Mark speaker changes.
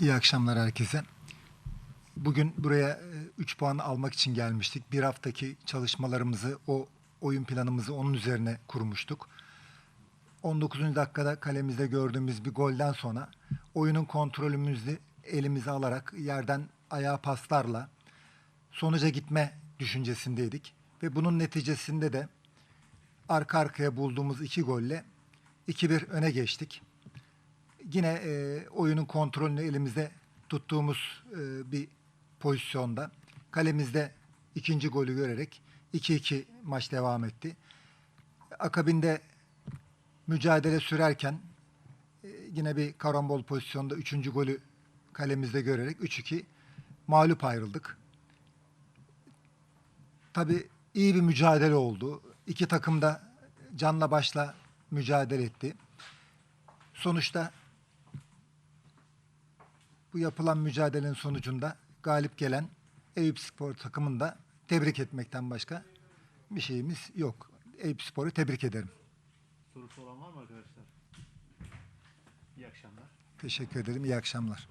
Speaker 1: İyi akşamlar herkese. Bugün buraya 3 puan almak için gelmiştik. Bir haftaki çalışmalarımızı, o oyun planımızı onun üzerine kurmuştuk. 19. dakikada kalemizde gördüğümüz bir golden sonra oyunun kontrolümüzü elimize alarak yerden ayağa paslarla sonuca gitme düşüncesindeydik. Ve bunun neticesinde de arka arkaya bulduğumuz iki golle 2-1 öne geçtik. Yine e, oyunun kontrolünü elimizde tuttuğumuz e, bir pozisyonda kalemizde ikinci golü görerek 2-2 maç devam etti. Akabinde mücadele sürerken e, yine bir karambol pozisyonda üçüncü golü kalemizde görerek 3-2 mağlup ayrıldık. Tabii iyi bir mücadele oldu. İki takım da canla başla mücadele etti. Sonuçta bu yapılan mücadelenin sonucunda galip gelen Eyüp Spor takımını da tebrik etmekten başka bir şeyimiz yok. Eyüp Spor'u tebrik ederim.
Speaker 2: Sorusu olan var mı arkadaşlar? İyi akşamlar.
Speaker 1: Teşekkür ederim. İyi akşamlar.